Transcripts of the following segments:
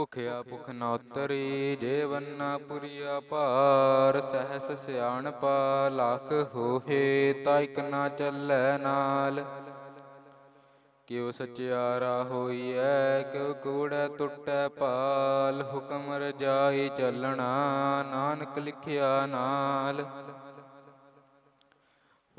ਭੁਖਿਆ ਭੁਖ ਨ ਉਤਰੀ ਜੇ ਵੰਨਾ ਪੁਰੀਆ ਭਾਰ ਸਹਸ ਸਿਆਣਪਾ ਲੱਖ ਹੋਹੇ ਤਾਇਕ ਨਾ ਚੱਲੈ ਨਾਲ। ਕਿਉ ਸਚਿਆਰਾ ਹੋਈਐ ਕਿਉ ਕੂੜੈ ਟੁੱਟੈ ਪਾਲ ਹੁਕਮ ਰਜਾਈ ਚੱਲਣਾ ਨਾਨਕ ਲਿਖਿਆ ਨਾਲ।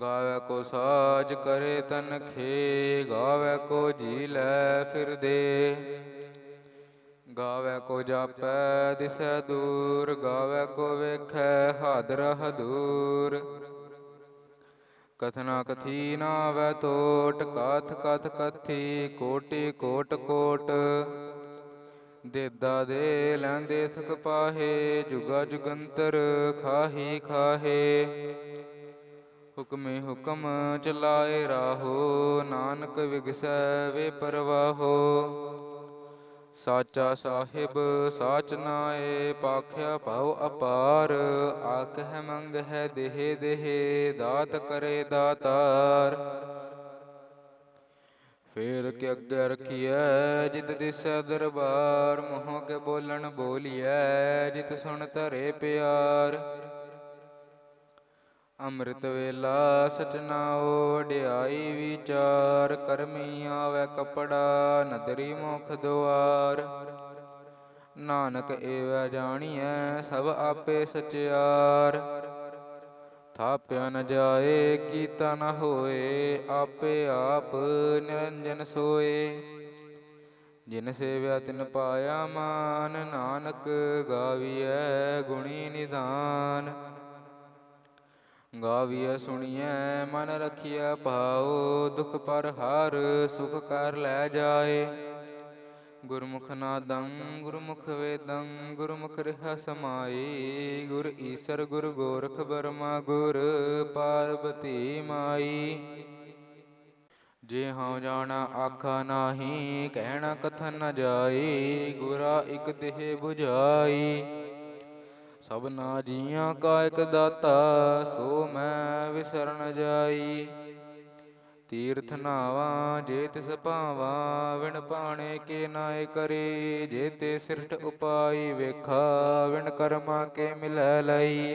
ਗਾਵੇ ਕੋ ਸਾਜ ਕਰੇ ਤਨ ਖੇ ਗਾਵੇ ਕੋ ਜੀ ਲੈ ਫਿਰਦੇ ਗਾਵੇ ਕੋ ਜਾਪੈ ਦਿਸੈ ਦੂਰ, ਗਾਵੇ ਕੋ ਵੇਖੈ ਹਾਦਰ ਹਦੂਰ। ਕਥਨਾ ਕਥੀ ਨਾ ਵੈ ਤੋਟ, ਕਥ ਕਥ ਕਥੀ ਕੋਟਿ ਕੋਟ ਕੋਟ। ਦੇਦਾ ਦੇ ਲੈਂਦੇ ਥਕ ਪਾਹੇ, ਜੁਗਾ ਜੁਗੰਤਰ ਖਾਹੀ ਖਾਹੇ। ਹੁਕਮੇ ਹੁਕਮ ਚਲਾਏ ਰਾਹੋ, ਨਾਨਕ ਵਿਗਸੈ ਵੇ ਪਰਵਾਹੋ। ਸਾਚਾ ਸਾਹਿਬ, ਸਾਚ ਨਾਏ, ਪਾਖਿਆ ਭਉ ਅਪਾਰ, ਆਖ ਹੈ ਮੰਗ ਹੈ ਦੇਹ ਦੇਹ, ਦਾਤ ਕਰੇ ਦਾਤਾਰ। ਫੇਰ ਕੇ ਅੱਗੇ ਰਖੀਐ, ਜਿਤ ਦਿਸੈ ਦਰਬਾਰ, ਮੋਹ ਕੇ ਬੋਲਣ ਬੋਲੀਐ, ਜਿਤ ਸੁਣ ਧਰੇ ਪਿਆਰ। ਅੰਮ੍ਰਿਤ ਵੇਲਾ ਸਚਨਾ ਓੜਿਆਈ ਵਿਚਾਰ, ਕਰਮੀ ਆਵੇ ਕਪੜਾ, ਨਦਰੀ ਮੁਖ ਦੁਆਰ। ਨਾਨਕ ਏਵੈ ਜਾਣੀਐ ਸਭ ਆਪੇ ਸਚਿਆਰ। ਥਾਪਿਆ ਨ ਜਾਏ, ਕੀਤਾ ਨ ਹੋਏ, ਆਪੇ ਆਪ ਨਿਰੰਜਨ ਸੋਏ। ਜਿਨ ਸੇਵਿਆ ਤਿਨ ਪਾਇਆ ਮਾਨ, ਨਾਨਕ ਗਾਵੀਐ ਗੁਣੀ ਨਿਧਾਨ ਗਾਵੀਐ, ਸੁਣੀਐ, ਮਨ ਰਖੀਐ, ਭਾਉ, ਦੁਖ ਪਰ ਹਰ ਸੁਖ ਕਰ ਲੈ ਜਾਏ। ਗੁਰਮੁਖ ਨਾਦੰ, ਗੁਰਮੁਖ ਵੇਦੰ, ਗੁਰਮੁਖ ਰਹਿ ਸਮਾਈ। ਗੁਰ ਈਸਰ, ਗੁਰ ਗੋਰਖ ਬਰਮਾ, ਗੁਰ ਪਾਰਬਤੀ ਮਾਈ। ਜੇ ਹਉ ਜਾਣਾ, ਆਖਾ ਨਾਹੀ, ਕਹਿਣਾ ਕਥਨ ਨ ਜਾਈ। ਗੁਰਾ ਇਕ ਦੇਹ 부ਝਾਈ ਸਭਨਾ ਜੀਆਂ ਕਾ ਇਕ ਦਾਤਾ, ਸੋ ਮੈਂ ਵਿਸਰਨ ਜਾਈ। ਤੀਰਥ ਨਾਵਾ, ਜੇ ਤਿਸ ਭਾਵਾ, ਵਿਣ ਪਾਣੇ ਕੇ ਨਾਏ ਕਰੇ। ਜੇ ਤੇ ਸਿਰਟ ਉਪਾਈ ਵੇਖਾ, ਵਿਣ ਕਰਮਾ ਕੇ ਮਿਲੈ ਲਈ।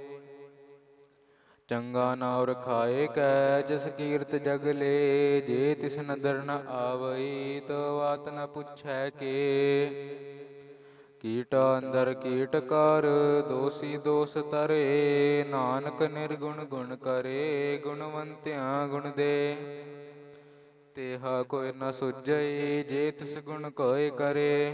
ਚੰਗਾ ਨਾਉ ਰਖਾਏ ਕੈ, ਜਿਸ ਕੀਰਤ ਜਗ ਲੇ, ਜੇ ਤਿਸ ਨਦਰ ਨ ਆਵਈ, ਤੋ ਬਾਤ ਨ ਪੁੱਛੈ ਕੇ। ਕੀਟ ਅੰਦਰ ਕੀਟ ਕਰ, ਦੋਸੀ ਦੋਸ ਤਰੇ, ਨਾਨਕ ਨਿਰਗੁਣ ਗੁਣ ਕਰੇ, ਗੁਣਵੰਤਿਆਂ ਗੁਣ ਦੇ। ਤੇਹਾ ਕੋਈ ਨ ਸੁਝਈ, ਜੇ ਤਿਸ ਗੁਣ ਕੋਇ ਕਰੇ।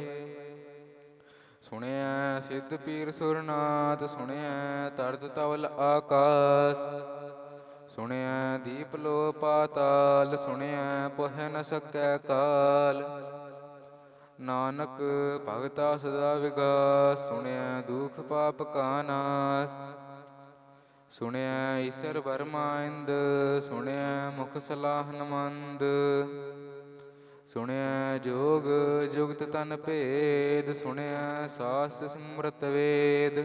ਸੁਣਿਆ ਸਿੱਧ ਪੀਰ ਸੁਰਨਾਥ ਸੁਣਿਆ ਤਰਤ ਤਵਲ ਆਕਾਸ ਸੁਣਿਆ ਦੀਪ ਲੋ ਪਾਤਾਲ ਸੁਣਿਆ ਪੁਹਿ ਨ ਸਕੈ ਕਾਲ। ਨਾਨਕ ਭਗਤਾ ਸਦਾ ਵਿਗਾਸ ਸੁਣਿਆ ਦੁਖ ਪਾਪ ਕਾ ਨਾਸ ਸੁਣਿਆ ਈਸ਼ਰ ਵਰਮਾਇੰਦ ਸੁਣਿਆ ਮੁਖ ਸਲਾਹਨ ਮੰਦ। ਸੁਣਿਆ ਜੋਗ, ਜੁਗਤ ਤਨ ਭੇਦ, ਸੁਣਿਆ ਸਾਸ ਸਿਮਰਤ ਵੇਦ।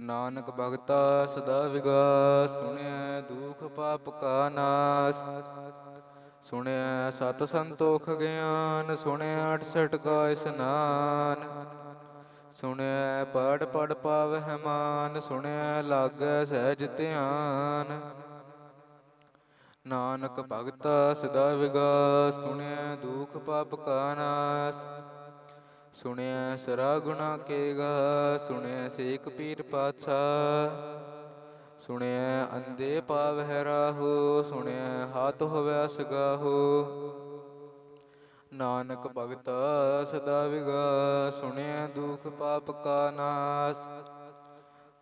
ਨਾਨਕ ਭਗਤਾ ਸਦਾ ਵਿਗਾਸ, ਸੁਣਿਆ ਦੁਖ ਪਾਪ ਕਾ ਨਾਸ। ਸੁਣਿਆ ਸਤ ਸੰਤੋਖ ਗਿਆਨ, ਸੁਣਿਆ 68 ਕਾ ਇਸਨਾਨ। ਸੁਣਿਆ ਪੜ ਪੜ ਪਾਵਹਿ ਮਾਨ, ਸੁਣਿਆ ਲਾਗੈ ਸਹਿਜ ਧਿਆਨ। ਨਾਨਕ ਭਗਤਾ ਸਦਾ ਵਿਗਾਸ ਸੁਣਿਆ ਦੁਖ ਪਾਪ ਕਾ ਨਾਸ। ਸੁਣਿਆ ਸਰਾ ਗੁਣਾ ਕੇ ਗਾ ਸੁਣਿਆ ਸੇਖ ਪੀਰ ਪਾਤਸ਼ਾਹ। ਸੁਣਿਆ ਅੰਦੇ ਪਾਵਹਿ ਰਾਹੋ ਸੁਣਿਆ ਹਾਥ ਹੋਵੈ ਸਗਾਹੋ। ਨਾਨਕ ਭਗਤਾ ਸਦਾ ਵਿਗਾ ਸੁਣਿਆ ਦੁਖ ਪਾਪ ਕਾ ਨਾਸ।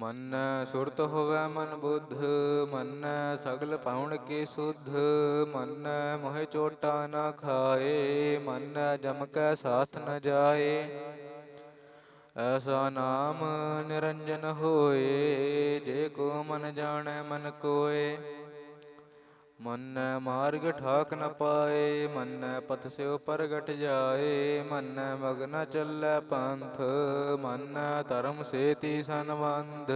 ਮਨ ਸੁਰਤ ਹੋਵੈ ਮਨ ਬੁੱਧ, ਮਨ ਸਗਲ ਪਾਉਣ ਕੇ ਸੁਧ, ਮਨ ਮੋਹਿ ਚੋਟਾ ਨਾ ਖਾਏ, ਮਨ ਜਮ ਕੈ ਸਾਥ ਨ ਜਾਏ। ਐਸਾ ਨਾਮ ਨਿਰੰਜਨ ਹੋਏ, ਜੇ ਕੋ ਮਨ ਜਾਣੈ ਮਨ ਕੋਏ। ਮਨ ਮਾਰਗ ਠਾਕ ਨ ਪਾਏ, ਮਨ ਪਥ ਸਿਉ ਪ੍ਰਗਟ ਜਾਏ, ਮਨ ਮਗਨ ਚੱਲੈ ਪੰਥ, ਮਨ ਧਰਮ ਸੇਤੀ ਸੰਬੰਧ।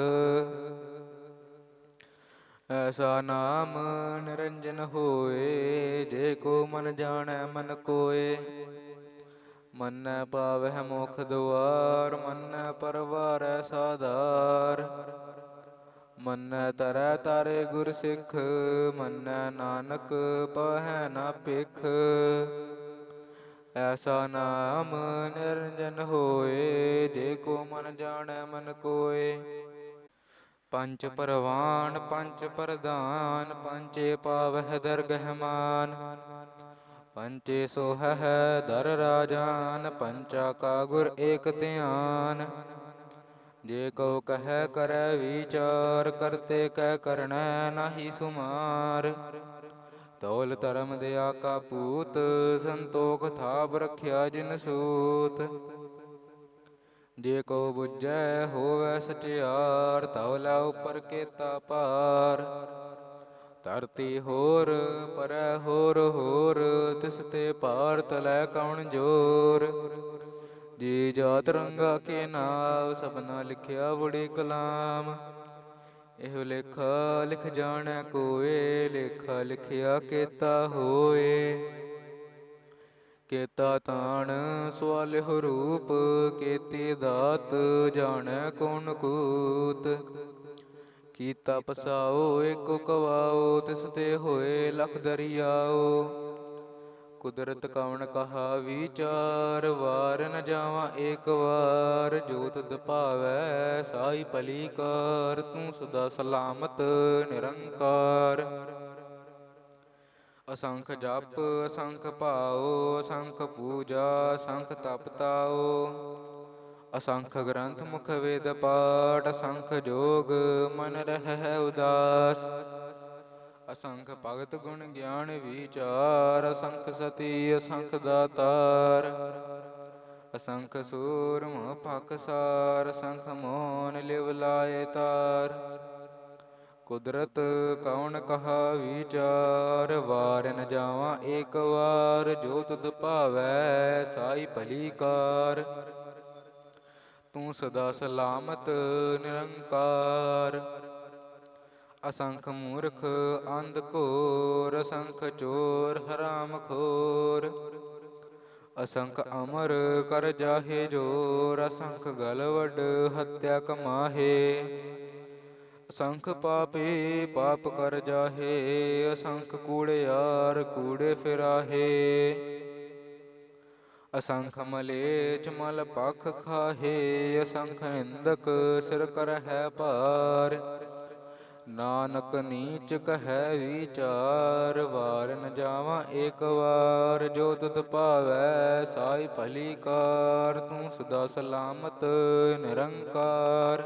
ਐਸਾ ਨਾਮ ਨਿਰੰਜਨ ਹੋਏ, ਜੇ ਕੋ ਮਨ ਜਾਣੈ ਮਨ ਕੋਏ। ਮਨ ਪਾਵਹਿ ਮੁਖ ਦੁਆਰ, ਮਨ ਪਰਵਾਰੈ ਸਾਧਾਰ। ਮਨ ਤਰੈ ਤਾਰੇ ਗੁਰ ਸਿੱਖ, ਮਨ ਨਾਨਕ ਪਹੈ ਨਾ ਭਿਖ। ਐਸਾ ਨਾਮ ਨਿਰੰਜਨ ਹੋਏ ਜੇ ਕੋ ਮਨ ਜਾਣੈ ਮਨ ਕੋਏ। ਪੰਚ ਪਰਵਾਨ ਪੰਚ ਪ੍ਰਧਾਨ, ਪੰਚੇ ਪਾਵਹਿ ਦਰਗਹਿ ਮਾਨ। ਪੰਚੇ ਸੋਹਹਿ ਦਰ ਰਾਜਾਨ, ਪੰਚਾ ਕਾ ਗੁਰ ਏਕ ਧਿਆਨ। ਜੇ ਕਉ ਕਹੈ ਕਰੈ ਵਿਚਾਰ, ਕਰਤੇ ਕਹਿ ਕਰਣੈ ਨਾਹੀ ਸੁਮਾਰ। ਤੌਲ ਧਰਮ ਦਿਆ ਕਾ ਪੂਤ, ਸੰਤੋਖ ਥਾਪ ਰਖਿਆ ਜਿਨ ਸੂਤ। ਜੇ ਕੋ ਬੁਝੈ ਹੋਵੈ ਸਚਿਆਰ ਤੌਲਾ ਉਪਰ ਕੇਤਾ ਪਾਰ ਧਰਤੀ ਹੋਰ, ਪਰੈ ਹੋਰ ਹੋਰ, ਤਿਸ ਤੇ ਭਾਰ ਤਲੈ ਕਉਣ ਜੋਰ। ਜੀ ਜਾਤ ਰੰਗਾ ਕੇ ਨਾਮ ਸਭਨਾ ਲਿਖਿਆ ਬੜੀ ਕਲਾਮ। ਇਹੋ ਲੇਖਾ ਲਿਖ ਜਾਣੈ ਕੋਏ, ਲੇਖਾ ਲਿਖਿਆ ਕੇਤਾ ਹੋਏ। ਕੇਤਾ ਤਾਣ ਸਵਾਲਿਹੁ ਰੂਪ ਕੇਤੀ ਦਾਤ ਜਾਣੈ ਕੌਣ ਕੂਤ। ਕੀਤਾ ਪਸਾਓ, ਏਕੋ ਕਵਾਓ, ਤਿਸ ਤੇ ਹੋਏ ਲਖ ਦਰਿਆਓ। ਕੁਦਰਤ ਕਵਣ ਕਹਾ ਵਿਚਾਰ, ਵਾਰ ਨ ਜਾਵਾਂ ਏਕ ਵਾਰ। ਜੋਤ ਦਪਾਵੈ ਸਾਈ ਭਲੀ ਕਾਰ ਤੂੰ ਸਦਾ ਸਲਾਮਤ ਨਿਰੰਕਾਰ। ਅਸੰਖ ਜਪ, ਅਸੰਖ ਭਾਉ, ਅਸੰਖ ਪੂਜਾ, ਅਸੰਖ ਤਪ ਤਾਉ। ਅਸੰਖ ਗ੍ਰੰਥ ਮੁਖ ਵੇਦ ਪਾਠ, ਅਸੰਖ ਜੋਗ ਮਨ ਰਹਿ ਉਦਾਸ। ਅਸੰਖ ਭਗਤ ਗੁਣ ਗਿਆਨ ਵਿਚਾਰ, ਅਸੰਖ ਸਤੀ, ਅਸੰਖ ਦਾਤਾਰ। ਅਸੰਖ ਸੂਰਮ ਪਖਸਾਰ ਅਸੰਖ ਮੋਨ ਲਿਵ ਲਾਏ ਤਾਰ। ਕੁਦਰਤ ਕੌਣ ਕਹਾ ਵਿਚਾਰ, ਵਾਰ ਨ ਜਾਵਾਂ ਏਕ ਵਾਰ, ਜੋ ਤੁਧ ਭਾਵੈ ਸਾਈ ਭਲੀ ਕਾਰ। ਤੂੰ ਸਦਾ ਸਲਾਮਤ ਨਿਰੰਕਾਰ। ਅਸੰਖ ਮੂਰਖ ਅੰਧ ਘੋਰ, ਅਸੰਖ ਚੋਰ ਹਰਾਮ ਖੋਰ। ਅਸੰਖ ਅਮਰ ਕਰ ਜਾਹੇ ਜੋਰ, ਅਸੰਖ ਗਲ ਵੱਡ ਹੱਤਿਆ ਕਮਾਹੇ। ਅਸੰਖ ਪਾਪੀ ਪਾਪ ਕਰ ਜਾਹੇ, ਅਸੰਖ ਕੂੜਿਆਰ ਕੂੜੇ ਫਿਰਾਹੇ। ਅਸੰਖ ਮਲੇਚ ਮਲ ਪਖ ਖਾਹੇ, ਅਸੰਖ ਨਿੰਦਕ ਸਿਰ ਕਰ ਹੈ ਭਾਰ। ਨਾਨਕ ਨੀਚ ਕਹੈ ਵਿਚਾਰ, ਵਾਰ ਨ ਜਾਵਾਂ ਏਕ ਵਾਰ। ਜੋ ਤੁਧ ਭਾਵੈ, ਸਾਈ ਭਲੀ ਕਾਰ, ਤੂੰ ਸਦਾ ਸਲਾਮਤ, ਨਿਰੰਕਾਰ।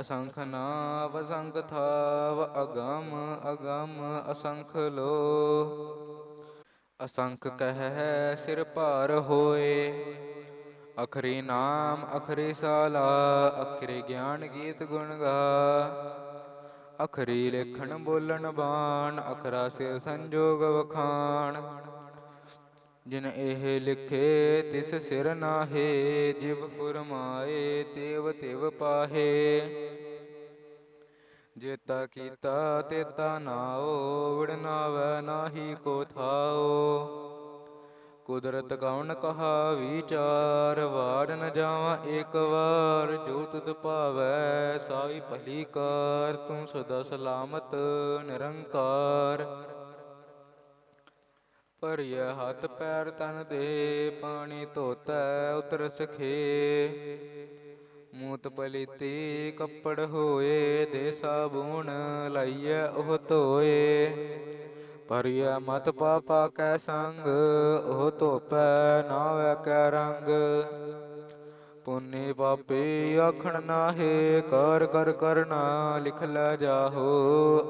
ਅਸੰਖ ਨਾਵ ਅਸੰਖ ਥਾਵ, ਅਗਮ ਅਗਮ, ਅਸੰਖ ਲੋ। ਅਸੰਖ ਕਹਿ, ਸਿਰ ਭਾਰ ਹੋਏ ਅਖਰੀ ਨਾਮ, ਅਖਰੀ ਸਾਲਾ, ਅਖਰੀ ਗਿਆਨ ਗੀਤ ਗੁਣ ਗਾ। ਅਖਰੀ ਲੇਖਣ ਬੋਲਣ ਬਾਣ, ਅਖਰਾ ਸਿਰ ਸੰਜੋਗ ਵਖਾਣ। ਜਿਨ ਇਹ ਲਿਖੇ, ਤਿਸ ਸਿਰ ਨਾਹੇ, ਜਿਵ ਫੁਰਮਾਏ, ਤੇਵ ਤਿਵ ਪਾਹੇ। ਜੇਤਾ ਕੀਤਾ, ਤੇਤਾ ਨਾਓ ਵਿੜਨਾਵੈ ਨਾਹੀ ਕੋ ਥਾਓ। ਕੁਦਰਤ ਕਉਣ ਕਹਾ ਵਿਚਾਰ ਵਾਰ ਨ ਜਾਵਾਂ ਏਕ ਵਾਰ, ਜੋ ਤੁਧ ਭਾਵੈ ਸਾਈ ਭਲੀ ਕਾਰ, ਤੂੰ ਸਦਾ ਸਲਾਮਤ, ਨਿਰੰਕਾਰ। ਭਰੀਐ ਹੱਥ ਪੈਰ ਤਨ ਦੇ, ਪਾਣੀ ਧੋਤੈ ਉਤਰ ਸਖੇ। ਮੂਤ ਪਲੀਤੀ ਕੱਪੜ ਹੋਏ ਦੇ ਸਾਬੂਣ ਲਾਈਐ ਉਹ ਧੋਏ। ਪਰਿਆ ਮਤ ਪਾਪਾ ਕੈ ਸੰਗ, ਉਹ ਧੋਪੈ ਨਾਵੈ ਕੈ ਰੰਗ। ਪੁੰਨੇ ਪਾਪੇ ਆਖਣ ਨਾਹੇ, ਕਰ ਕਰ ਕਰਨਾ ਲਿਖ ਲੈ ਜਾਹੋ,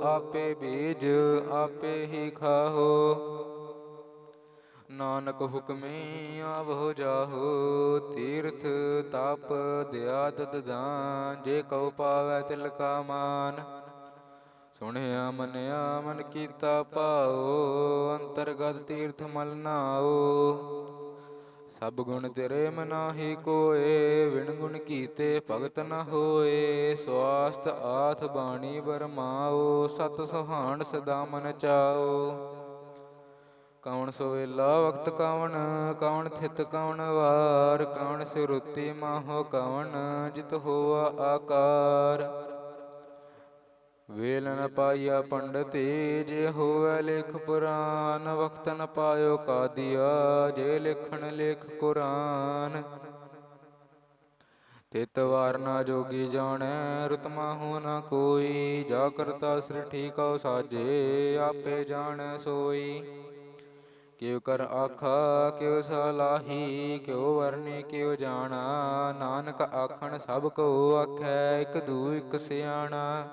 ਆਪੇ ਬੀਜ ਆਪੇ ਹੀ ਖਾਹੋ। ਨਾਨਕ ਹੁਕਮੇ ਆਵੋ ਜਾਹੋ, ਤੀਰਥ ਤਪ ਦਿਆ ਦਾਨ, ਜੇ ਕਉ ਪਾਵੈ ਤਿਲ ਕਾ ਮਾਨ। ਸੁਣਿਆ, ਮਨਿਆ, ਮਨ ਕੀਤਾ ਭਾਉ, ਅੰਤਰਗਤ ਤੀਰਥ ਮਲ ਨਾਓ ਸਭ ਗੁਣ ਤੇਰੇ ਮਨਾਹੀ ਕੋਏ ਵਿਣ ਗੁਣ ਕੀਤੇ ਭਗਤ ਨ ਹੋਏ। ਸਵਾਸਤ ਆਥ ਬਾਣੀ ਵਰਮਾਓ ਸਤ ਸੁਹਾਣ ਸਦਾ ਮਨ ਚਾਓ ਕੌਣ ਸੋਵੇਲਾ ਵਕਤ ਕਵਣ, ਕੌਣ ਥਿਤ ਕੌਣ ਵਾਰ, ਕੌਣ ਸਿਰੁਤੀ ਮਾਹੋ ਕਵਣ, ਜਿਤ ਹੋਆ ਆਕਾਰ। ਵੇਲ ਨ ਪਾਈਆ ਪੰਡਤੀ ਜੇ ਹੋਵੇ ਲਿਖ ਪੁਰਾਨ ਵਕਤ ਨ ਪਾਇਓ ਕਾਦੀਆ, ਜੇ ਲਿਖਣ ਲਿਖ ਕੁਰਾਨ। ਤਿਤ ਵਾਰ ਨਾ ਜੋਗੀ ਜਾਣੈ ਰਤਮਾ ਹੋ ਨਾ ਕੋਈ, ਜਾ ਕਰਤਾ ਸ੍ਰਿਠੀ ਕਉ ਸਾਜੇ, ਆਪੇ ਜਾਣੈ ਸੋਈ। ਕਿਉ ਕਰ ਆਖਾ, ਕਿਉ ਸਲਾਹੀ ਕਿਉ ਵਰਨੀ, ਕਿਉ ਜਾਣਾ, ਨਾਨਕ ਆਖਣ ਸਭ ਕੋ ਆਖੈ, ਇਕ ਦੂ ਇਕ ਸਿਆਣਾ।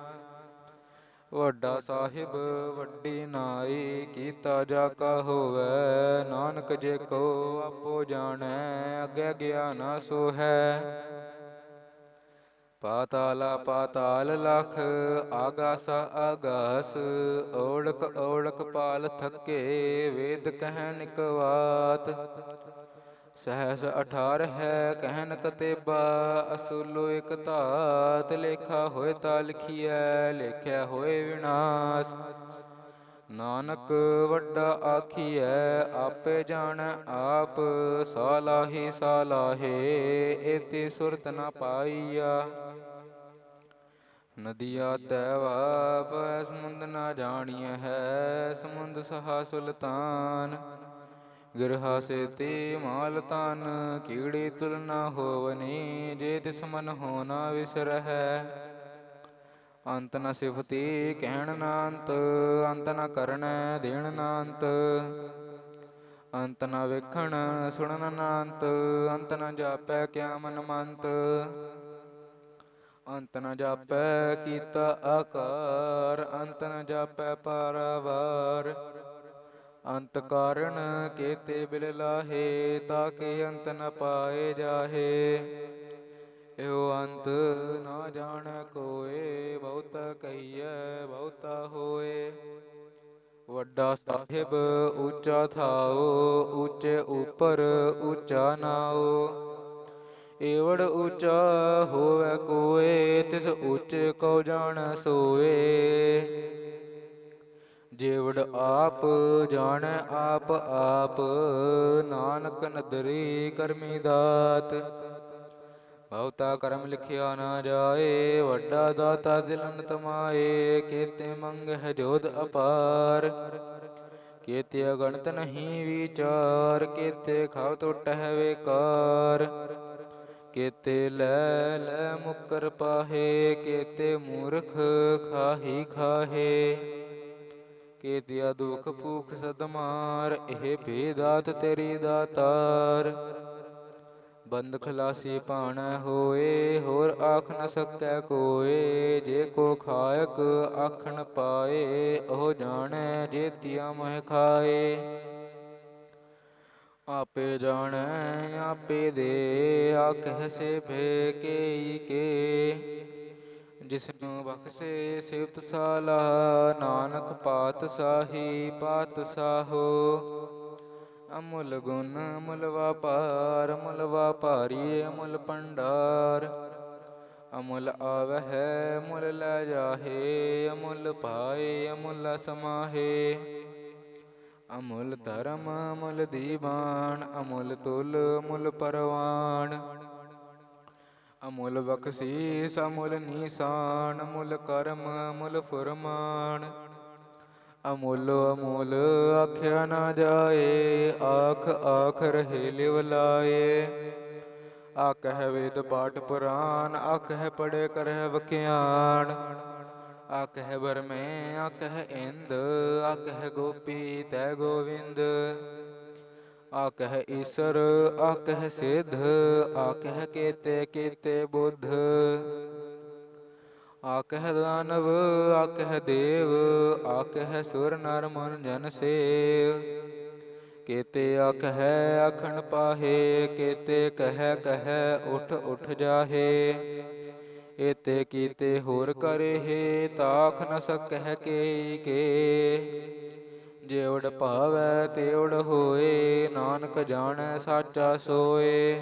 ਵੱਡਾ ਸਾਹਿਬ ਵੱਡੀ ਨਾਈ ਕੀਤਾ ਜਾ ਕਾ ਹੋਵੈ। ਨਾਨਕ ਜੇ ਕੋ ਆਪੋ ਜਾਣੈ ਅੱਗੇ ਗਿਆਨ ਸੋ ਹੈ ਪਾਤਾਲਾ ਪਾਤਾਲ ਲਖ ਆਗਾਸ ਆਗਾਸ ਓੜਕ ਓੜਕ ਪਾਲ ਥਕੇ ਵੇਦ ਕਹਿ ਨਿਕਵਾਤ ਸਹਸ 18 ਹੈ, ਕਹਿਨ ਕਤੇਬਾ ਅਸੂਲੋ ਇਕ ਧਾਤ, ਲੇਖਾ ਹੋਏ ਤਾ ਲਿਖੀਐ ਲੇਖਿਆ ਹੋਏ ਵਿਨਾਸ਼। ਨਾਨਕ ਵੱਡਾ ਆਖੀਐ, ਆਪੇ ਜਾਣ ਆਪ, ਸਾਲਾਹੀ ਸਾਲਾਹੇ, ਏਤੀ ਸੁਰਤ ਨ ਪਾਈਆ। ਨਦੀਆ ਤੈਵਾ ਪੈ ਸਮੁੰਦ ਨਾ ਜਾਣੀਐ ਹੈ, ਸਮੁੰਦ ਸਹਾ ਸੁਲਤਾਨ। ਗਿਰਹਾ ਸੇ ਤੇ ਮਾਲ ਤਨ ਕੀੜੀ ਤੁਲ ਨਾ ਹੋਵਨੀ, ਜੇ ਤਿਸ ਮਨ ਹੋਣਾ ਵਿਸਰਹਿ। ਅੰਤ ਨ ਸਿਫਤੀ ਕਹਿਣ ਨਾ ਅੰਤ ਅੰਤ ਨ ਕਰਨੈ ਦੇਣ ਨਾ ਅੰਤ। ਅੰਤ ਨ ਵੇਖਣ ਸੁਣਨ ਨਾ ਅੰਤ ਅੰਤ ਨ ਜਾਪੈ ਕਿਆ ਮਨ ਮੰਤ ਅੰਤ ਨ ਜਾਪੈ ਕੀਤਾ ਆਕਾਰ, ਅੰਤ ਨ ਜਾਪੈ ਪਾਰਾਵਾਰ। ਅੰਤ ਕਾਰਣ ਕੇਤੇ ਬਿਲ ਲਾਹੇ ਕਿ ਅੰਤ ਨ ਪਾਏ ਜਾਹੇ। ਏਉ ਅੰਤ ਨਾ ਜਾਣ ਕੋਏ, ਬਹੁਤਾ ਕਹੀਐ, ਬਹੁਤਾ ਹੋਏ। ਵੱਡਾ ਸਾਹਿਬ ਉੱਚਾ ਥਾਓ, ਉੱਚੇ ਉਪਰ ਉੱਚਾ ਨਾਓ। ਏਵੜ ਉੱਚਾ ਹੋਵੇ ਕੋਏ, ਤਿਸ ਉੱਚੇ ਕੋ ਜਾਣ ਸੋਏ। ਜੇਵੜ ਆਪ ਜਾਣੈ ਆਪ ਆਪ, ਨਾਨਕ ਨਦਰੀ ਕਰਮੀ ਦਾਤ। ਬਹੁਤਾ ਕਰਮ ਲਿਖਿਆ ਨਾ ਜਾਏ, ਵੱਡਾ ਦਾਤਾ ਦਿਲਨ ਤਮਾਏ, ਕੀਤੇ ਮੰਗਹਿ ਜੋਧ ਅਪਾਰ। ਕੀਤੇ ਅਗਣਤ ਨਹੀਂ ਵਿਚਾਰ, ਕੀਤੇ ਖਾਵ ਟੁਟਹਿ ਵੇਕਾਰ। ਕੀਤੇ ਲੈ ਲੈ ਮੁਕਰ ਪਾਹੇ, ਕੀਤੇ ਮੂਰਖ ਖਾਹੀ ਖਾਹੇ। ਕੀਤਿਆ ਦੁਖ ਭੂਖ ਸਦਮਾਰ ਇਹ ਬੇਦਾਤ ਤੇਰੀ ਦਾਤਾਰ। ਬੰਦ ਖਲਾਸੀ ਭਾਣਾ ਹੋਏ, ਹੋਰ ਆਖ ਨ ਸਕੈ ਕੋਏ। ਜੇ ਕੋ ਖਾਇਕ ਆਖਣ ਪਾਏ, ਉਹ ਜਾਣੈ ਜੇ ਤਿਆ ਮਹਿ ਖਾਏ। ਆਪੇ ਜਾਣੈ, ਆਪੇ ਦੇ, ਆਖਹਿ ਸੇ ਭੇ ਕੇਈ ਕੇ। ਜਿਸਨੂੰ ਬਖਸ਼ੇ ਸਿਵਤ ਸਾਲਾ ਨਾਨਕ ਪਾਤ ਸਾਹੀ ਪਾਤ ਸਾਹੋ ਅਮੁੱਲ ਗੁਣ, ਅਮੁੱਲ ਵਪਾਰ, ਅਮੁੱਲ ਵਾਪਾਰੀ, ਅਮੁੱਲ ਭੰਡਾਰ। ਅਮੁੱਲ ਆਵਹਿ ਮੁੱਲ ਲੈ ਜਾਹੇ, ਅਮੁੱਲ ਪਾਏ, ਅਮੁੱਲ ਸਮਾਹੇ। ਅਮੁੱਲ ਧਰਮ, ਅਮੁੱਲ ਦੀਵਾਨ, ਅਮੁੱਲ ਤੁਲ, ਅਮੁੱਲ ਪਰਵਾਨ। ਅਮੁੱਲ ਬਖਸ਼ੀਸ, ਅਮੁੱਲ ਨੀਸਾਨ, ਅਮੁੱਲ ਕਰਮ, ਅਮੁੱਲ ਫੁਰਮਾਨ। ਅਮੁੱਲ ਅਮੁੱਲ ਆਖਿਆ ਨਾ ਜਾਏ, ਆਖ ਆਖ ਰਹੇ ਲਿਵ ਲਾਏ। ਹੈ ਵੇਦ ਪਾਠ ਪੁਰਾਨ, ਆਖਹਿ ਪੜੇ ਕਰਹਿ ਵਖਿਆਨ ਆਖਹਿ ਬਰਮੇ ਹੈ ਇੰਦ, ਆਖਹਿ ਗੋਪੀ ਤੈ ਗੋਵਿੰਦ। ਆਖਹਿ ਈਸਰ, ਆਖਹਿ ਸਿਧ, ਆਖਹਿ ਕੇਤੇ ਕੇਤੇ ਬੁੱਧ। ਆਖਹਿ ਦਾਨਵ, ਆਖਹਿ ਦੇਵ, ਆਖਹਿ ਸੁਰ ਨਰ ਮਨ ਜਨ ਸੇਵ। ਕੇਤੇ ਆਖਹਿ ਆਖਣ ਪਾਹੇ, ਕੇਤੇ ਕਹਿ ਕਹਿ ਉਠ ਉਠ ਜਾਹੇ। ਏਤੇ ਕੀਤੇ ਹੋਰ ਕਰਹਿ ਤਾਖ ਨ ਸਕਹਿ ਕੇ ਕੇ। ਜੇ ਭਾਵੈ ਤੇ ਉਡ ਹੋਏ, ਨਾਨਕ ਜਾਣੈ ਸਾਚਾ ਸੋਏ।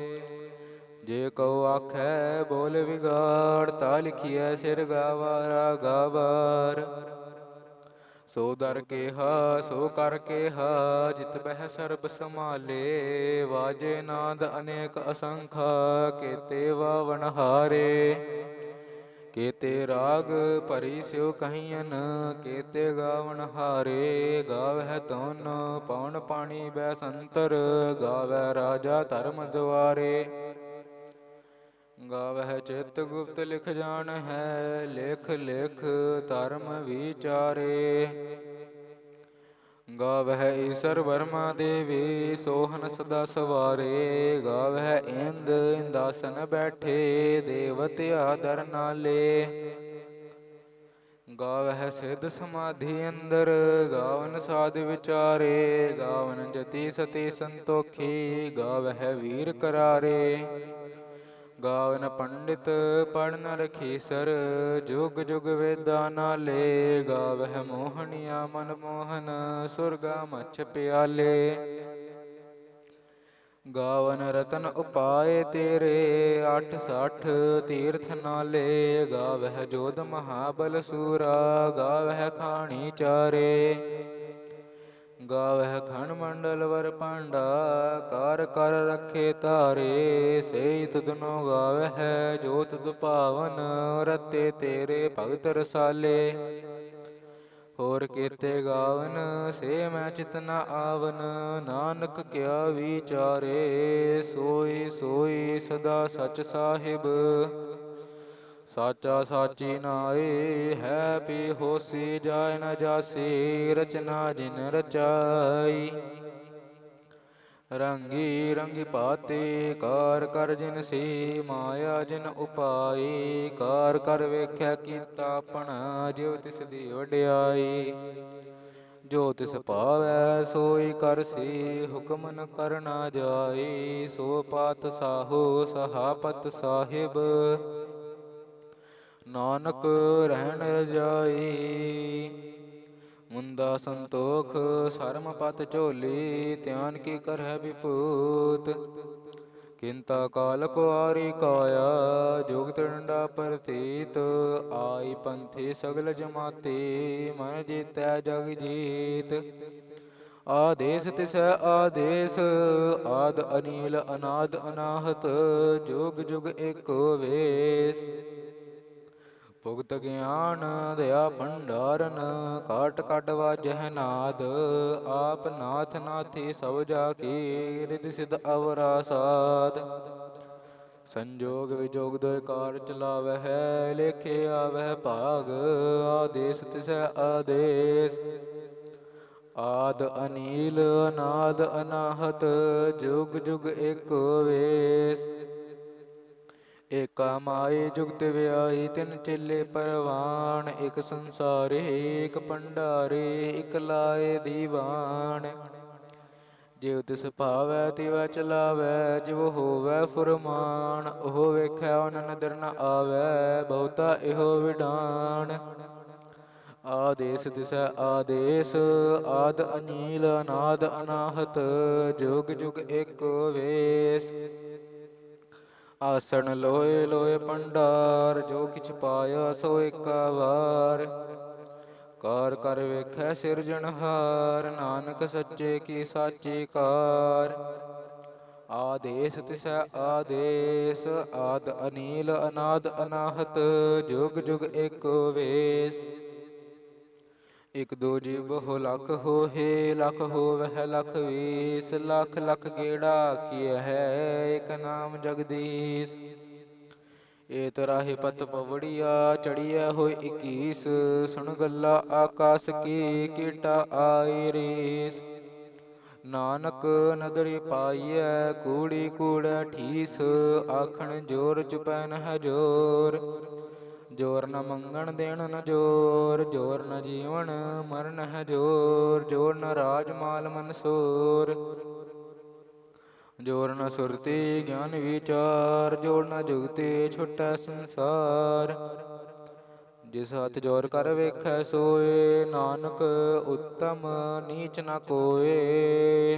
ਜੇ ਕਉ ਆਖੈ ਬੋਲ ਵਿਗਾੜ, ਤਾ ਲਿਖੀਐ ਸਿਰ ਗਾਵਾਰਾ ਗਾਵਾਰ। ਸੋ ਦਰ ਕੇਹਾ, ਸੋ ਕਰ ਕੇਹਾ, ਜਿਤ ਬਹਿ ਸਰਬ ਸਮਾਲੇ ਵਾਜੇ ਨਾਦ ਅਨੇਕ ਅਸੰਖਾ, ਕੇਤੇ ਵਾਵਨ ਹਾਰੇ। ਕੇਤੇ ਰਾਗ ਭਰੀ ਸਿਉ ਕਹੀਨ ਕੇਤੇ ਗਾਵਨ ਹਾਰੇ, ਗਾਵਹਿ ਤਨ ਪਉਣ ਪਾਣੀ ਬੈ ਸੰਤਰ ਗਾਵੈ ਰਾਜਾ ਧਰਮ ਦੁਆਰੇ। ਗਾਵਹਿ ਚਿਤ ਗੁਪਤ ਲਿਖ ਜਾਣ ਹੈ ਲਿਖ ਲਿਖ ਧਰਮ ਵਿਚਾਰੇ। ਗਾਵਹਿ ਈਸਰ ਵਰਮਾ ਦੇਵੀ, ਸੋਹਨ ਸਦਾ ਸਵਾਰੇ। ਗਾਵਹਿ ਇੰਦ ਇੰਦਾਸਨ ਬੈਠੇ, ਦੇਵਤ ਆਦਰ ਨਾਲੇ। ਗਾਵਹਿ ਸਿਧ ਸਮਾਧੀ ਅੰਦਰ, ਗਾਵਨ ਸਾਧ ਵਿਚਾਰੇ। ਗਾਵਨ ਜਤੀ ਸਤੀ ਸੰਤੋਖੀ, ਗਾਵਹਿ ਵੀਰ ਕਰਾਰੇ। ਗਾਵਨ ਪੰਡਿਤ ਪੜਨ ਰਖੀਸਰ ਜੁਗ ਜੁਗ ਵੇਦਾਂ ਨਾਲੇ ਗਾਵਹਿ ਮੋਹਣੀਆ ਮਨ ਮੋਹਨ, ਸੁਰਗਾ ਮਛ ਪਿਆਲੇ। ਗਾਵਨ ਰਤਨ ਉਪਾਏ ਤੇਰੇ 860 ਤੀਰਥ ਨਾਲੇ। ਗਾਵਹਿ ਜੋਧ ਮਹਾਬਲ ਸੂਰਾ, ਗਾਵਹਿ ਖਾਣੀ ਚਾਰੇ। ਗਾਵਹਿ ਖਣ ਮੰਡਲ ਵਰ ਪਾਂਡਾ ਕਰ ਕਰ ਰਖੇ ਧਾਰੇ ਸੇਈ ਤੁਧਨੋ ਗਾਵਹਿ ਜੋ ਤੁਧ ਭਾਵਨ ਰਤੇ ਤੇਰੇ ਭਗਤ ਰਸਾਲੇ। ਹੋਰ ਕੀਤੇ ਗਾਵਨ, ਸੇ ਮੈਂ ਚਿਤ ਨ ਆਵਨ, ਨਾਨਕ ਕਿਆ ਵਿਚਾਰੇ, ਸੋਈ ਸੋਈ ਸਦਾ ਸਚ ਸਾਹਿਬ। ਸਾਚਾ ਸਾਚੀ ਨਾਏ ਹੈ ਪੀ ਹੋਸੀ ਜਾਇ ਨ ਜਾਸੀ, ਰਚਨਾ ਜਿਨ ਰਚਾਈ। ਰੰਗੀ ਰੰਗੀ ਪਾਤੇ, ਕਾਰ ਕਰ ਜਿਨ ਸੀ, ਮਾਇਆ ਜਿਨ ਉਪਾਈ। ਕਾਰ ਕਰ ਵੇਖਿਆ ਕੀਤਾ ਆਪਣਾ ਜਿਵ ਤਿਸ ਦੀ ਵਡਿਆਈ। ਜੋ ਤਿਸ ਭਾਵੈ, ਸੋਈ ਕਰਸੀ ਹੁਕਮ ਨ ਕਰਨਾ ਜਾਈ। ਸੋ ਪਾਤ ਸਾਹੋ ਸਹਾਪਤ ਸਾਹਿਬ ਨਾਨਕ ਰਹਿਣ ਰਜਾਈ। ਮੁੰਦਾ ਸੰਤੋਖ, ਸਰਮ ਪਤ ਝੋਲੀ, ਧਿਆਨ ਕੀ ਕਰਹਿ ਵਿਪੂਤ। ਕਿੰਤਾ ਕਾਲ ਕੁਆਰੀ ਕਾਇਆ ਜੁਗਤ ਡੰਡਾ ਪ੍ਰਤੀਤ। ਆਈ ਪੰਥੀ ਸਗਲ ਜਮਾਤੀ, ਮਨ ਜੀਤੈ ਜਗ ਜੀਤ। ਆਦੇਸ ਤਿਸੈ ਆਦੇਸ, ਆਦ ਅਨੀਲ ਅਨਾਦ ਅਨਾਹਤ, ਜੁਗ ਜੁਗ ਏਕੋ ਵੇਸ। ਭੁਗਤ ਗਿਆਨ ਦਇਆ ਭੰਡਾਰਨ, ਕਾਟ ਕਟ ਵਾਜਹਿ ਨਾਦ, ਆਪ ਨਾਥ ਨਾਥੀ ਸਭ ਜਾ ਕੀ ਰਿਦ ਸਿਧ ਅਵਰਾ ਸਾਧ ਸੰਜੋਗ ਵਿਜੋਗ ਦੋਇ ਕਾਰ ਚਲਾਵਹਿ ਲੇਖੇ ਆਵਹਿ ਭਾਗ, ਆਦੇਸ ਤਿਸੈ ਆਦੇਸ। ਆਦ ਅਨੀਲ, ਅਨਾਦ ਅਨਾਹਤ, ਜੁਗ ਜੁਗ ਏਕੋ ਵੇਸ। ਏਕਾ ਮਾਏ ਜੁਗਤ ਵਿਆਹੀ, ਤਿਨ ਚੇਲੇ ਪਰਵਾਨ, ਇਕ ਸੰਸਾਰੇ, ਇਕ ਭੰਡਾਰੇ, ਇਕ ਲਾਏ ਦੀਵਾਨ। ਜਿਉ ਤਿਸ ਭਾਵੈ, ਤਿਵੈ ਚਲਾਵੈ, ਜਿਵ ਹੋਵੈ ਫੁਰਮਾਨ, ਉਹ ਵੇਖੈ ਓਨ ਨਦਰ ਨ ਆਵੈ, ਬਹੁਤਾ ਇਹੋ ਵਿਡਾਨ। ਆਦੇਸ ਦਿਸੈ, ਆਦੇਸ, ਆਦ ਅਨੀਲ, ਅਨਾਦ ਅਨਾਹਤ, ਜੁਗ ਜੁਗ ਏਕੋ ਵੇਸ। ਆਸਣ ਲੋਏ ਲੋਏ ਪੰਡਾਰ, ਜੋ ਕਿਛ ਪਾਇਆ ਸੋ ਏਕਾ ਵਾਰ। ਕਾਰ ਕਰ ਵੇਖੈ ਸਿਰਜਣਹਾਰ ਨਾਨਕ ਸੱਚੇ ਕੀ ਸਾਚੀ ਕਾਰ। ਆਦੇਸ ਤਿਸੈ ਆਦੇਸ, ਆਦ ਅਨੀਲ ਅਨਾਦ ਅਨਾਹਤ, ਜੁਗ ਜੁਗ ਏਕੋ ਵੇਸ। ਇਕ ਦੋ ਜੀ ਬਹੁ ਲਖ ਹੋਏ ਲਖ ਹੋਵਹਿ, ਲਖ ਵੀਸ, ਲਖ ਲਖ ਗੇੜਾ ਕੀਆ ਹੈ ਇਕ ਨਾਮ ਜਗਦੀਸ਼। ਏ ਤਰਾਹੇ ਪਤ ਪਵੜੀਆ, ਚੜੀਐ ਹੋਏ 21 ਸੁਣ ਗੱਲਾ ਆਕਾਸ ਕੀ, ਕੀਟਾ ਆਈ ਰੀਸ। ਨਾਨਕ ਨਦਰੀ ਪਾਈਐ, ਕੂੜੀ ਕੂੜੈ ਠੀਸ, ਆਖਣ ਜੋਰ ਚੁਪੈਨ ਹੈ ਜੋਰ। ਜੋਰ ਨ ਮੰਗਣ ਦੇਣ ਨ ਜੋਰ ਜੋਰ ਨ ਜੀਵਨ ਮਰਨ ਹੈ ਜੋਰ ਜੋਰ ਨ ਰਾਜ ਮਾਲ ਮਨਸੂਰ ਜੋਰ ਨ ਸੁਰਤੀ ਗਿਆਨ ਵਿਚਾਰ, ਜੋਰ ਨ ਜੁਗਤੇ ਛੁਟੈ ਸੰਸਾਰ। ਜਿਸ ਹੱਥ ਜੋਰ ਕਰ ਵੇਖੈ ਸੋਏ, ਨਾਨਕ ਉੱਤਮ ਨੀਚ ਨ ਕੋਏ।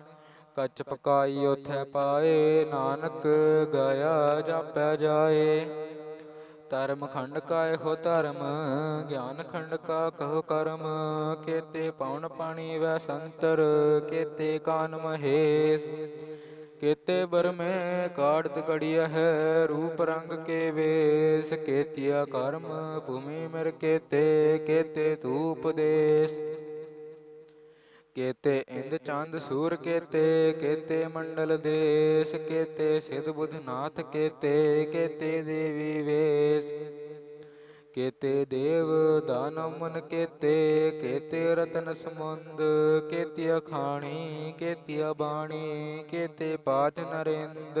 ਕੱਚ ਪਕਾਈ ਉਥੈ ਪਾਏ, ਨਾਨਕ ਗਾਇਆ ਜਾਪੈ ਜਾਏ। ਧਰਮ ਖੰਡ ਕਾ ਇਹੋ ਧਰਮ, ਗਿਆਨ ਖੰਡ ਕਾ ਕਹੋ ਕਰਮ। ਕੇਤੇ ਪਉਣ ਪਾਣੀ ਵੈ ਸੰਤਰ, ਕੇਤੇ ਕਾਨ ਮਹੇਸ਼। ਕੇਤੇ ਬਰਮੇ ਕਾੜਤ ਕੜੀਆ ਹੈ, ਰੂਪ ਰੰਗ ਕੇ ਵੇਸ। ਕੇਤਿਆ ਕਰਮ, ਭੂਮੀ ਮਿਰ ਕੇਤੇ ਕੇਤੇ ਧੂਪ ਦੇਸ। ਕੇਤੇ ਇੰਦ ਚੰਦ ਸੂਰ ਕੇਤੇ ਕੇਤੇ ਮੰਡਲ ਦੇਸ, ਕੇਤੇ ਸਿਧ ਬੁਧ ਨਾਥ ਕੇਤੇ ਕੇਤੇ ਦੇਵੀ ਵੇਸ। ਕੇਤੇ ਦੇਵ ਦਾਨਵ ਮਨ ਕੇਤੇ ਕੇਤੇ ਰਤਨ ਸਮੁੰਦ ਕੇਤਿਆ ਖਾਣੀ ਕੇਤਿਆ ਬਾਣੀ, ਕੇਤੇ ਪਾਠ ਨਰਿੰਦ।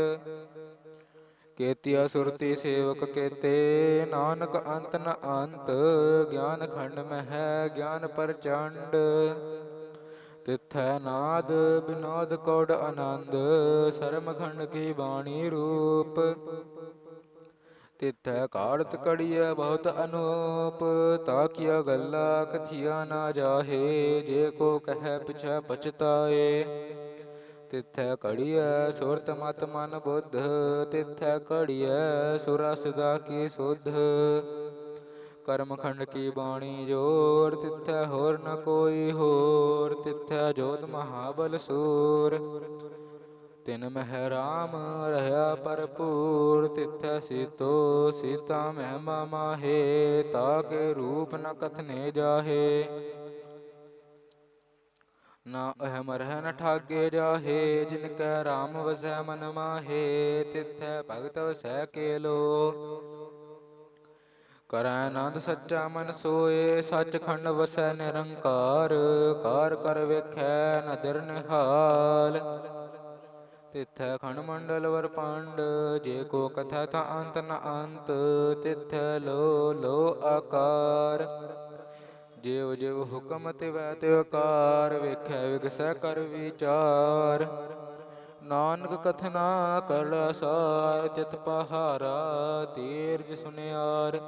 ਕੇਤਿਆ ਸੁਰਤੀ ਸੇਵਕ ਕੇਤੇ, ਨਾਨਕ ਅੰਤ ਨ ਅੰਤ, ਗਿਆਨ ਖੰਡ ਮਹਿ, ਗਿਆਨ ਪ੍ਰਚੰਡ। ਤਿਥੈ ਨਾਦ, ਬਿਨੋਦ ਕੌੜ ਆਨੰਦ ਸਰਮਖੰਡ ਕੀ ਬਾਣੀ ਰੂਪ। ਤਿਥੈ ਕਾੜਤ ਕੜੀਐ ਬਹੁਤ ਅਨੂਪ ਤਾਕਿਆ ਗੱਲਾ ਕਥਿਆ ਨਾ ਜਾਹੇ, ਜੇ ਕੋ ਕਹੈ ਪਿਛੈ ਪਛਤਾਏ। ਤਿਥੈ ਕੜੀਐ ਸੁਰਤ ਮਤ ਮਨ ਬੁੱਧ, ਤਿਥੈ ਕੜੀਐ ਸੁਰਸ ਦਾ ਕੀ ਸੁਧ। ਕਰਮ ਖੰਡ ਕੀ ਬਾਣੀ ਜੋਰ, ਤਿਥੈ ਹੋਰ ਨ ਕੋਈ ਹੋਰ, ਤਿਥੈ ਜੋਤ ਮਹਾਬਲ ਸੂਰ। ਤਿਨ ਮਹਿ ਰਾਮ ਰਹਾ ਭਰਪੂਰ, ਤਿਥੈ ਸੀਤੋ ਸੀਤਾ ਮਹਿਮਾ ਮਾਹੇ ਤਾਕੇ ਰੂਪ ਨ ਕਥਨੇ ਜਾਹੇ। ਨਾ ਅਹਮ ਰਹਿ ਨ ਠਾਗੇ ਜਾਹੇ, ਜਿਨ ਕੈ ਰਾਮ ਵਸੈ ਮਨ ਮਾਹੇ, ਤਿਥੈ ਭਗਤ ਵਸੈ ਕੇਲੋ। ਕਰੈ ਆਨੰਦ ਸੱਚਾ ਮਨ ਸੋਏ, ਸੱਚਖੰਡ ਵਸੈ ਨਿਰੰਕਾਰ, ਕਾਰ ਕਰ ਵੇਖੈ ਨਦਰ ਨਿਹਾਲ। ਤਿਥੈ ਖੰਡ ਮੰਡਲ ਵਰ ਪੰਡ, ਜੇ ਕੋ ਕਥਾ ਥਾ ਅੰਤ ਨ ਅੰਤ, ਤਿਥੈ ਲੋ ਲੋ ਆਕਾਰ। ਜਿਵ ਜਿਵ ਹੁਕਮ ਤਿਵੈ ਤਿਵ ਕਾਰ, ਵੇਖੈ ਵਿਗਸੈ ਕਰ ਵਿਚਾਰ। ਨਾਨਕ ਕਥਨਾ ਕਰਲਾ ਸਾਰ ਚਿਤ ਪਹਾਰਾ, ਤੀਰਜ ਸੁਨਿਆਰ।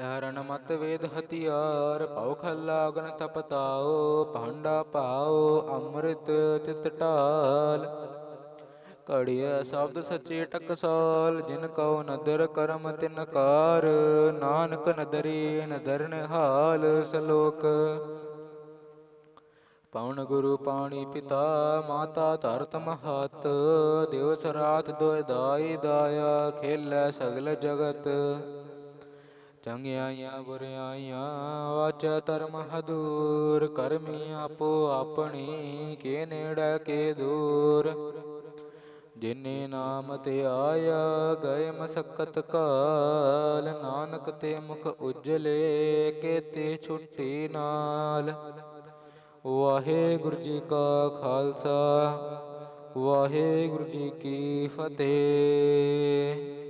ਹਰਨ ਮਤ ਵੇਦ ਹਤਿਆਰ ਭਉ ਖੱਲਾ ਅਗਨ ਤਪਤਾਓ ਭਾਂਡਾ ਪਾਓ ਅੰਮ੍ਰਿਤ ਤਿਤ ਢਾਲ। ਘੜੀਆ ਸ਼ਬਦ ਸੱਚੇ ਟਕਸਾਲ, ਜਿਨ ਕਉ ਨਦਰ ਕਰਮ ਤਿਨ ਕਾਰ, ਨਾਨਕ ਨਦਰੀ ਨਦਰ ਨਿਹਾਲ ਸਲੋਕ। ਪਵਨ ਗੁਰੂ ਪਾਣੀ ਪਿਤਾ, ਮਾਤਾ ਧਰਤ ਮਹਤ, ਦਿਵਸ ਰਾਤ ਦੋਇ ਦਾਈ ਦਾਇਆ, ਖੇਲੇ ਸਗਲ ਜਗਤ। ਚੰਗਿਆਈਆਂ ਬੁਰਿਆਈਆਂ ਵਾਚਾ ਧਰਮ ਹਦੂਰ, ਕਰਮੀ ਆਪੋ ਆਪਣੀ, ਕੇ ਨੇੜੇ ਕੇ ਦੂਰ। ਜਿਨੇ ਨਾਮ ਤੇ ਆਇਆ, ਗਏ ਮਸਕਤ ਕਾਲ, ਨਾਨਕ ਤੇ ਮੁਖ ਉਜਲੇ, ਕੇਤੇ ਛੁੱਟੀ ਨਾਲ। ਵਾਹਿਗੁਰੂ ਜੀ ਕਾ ਖਾਲਸਾ, ਵਾਹਿਗੁਰੂ ਜੀ ਕੀ ਫਤਿਹ।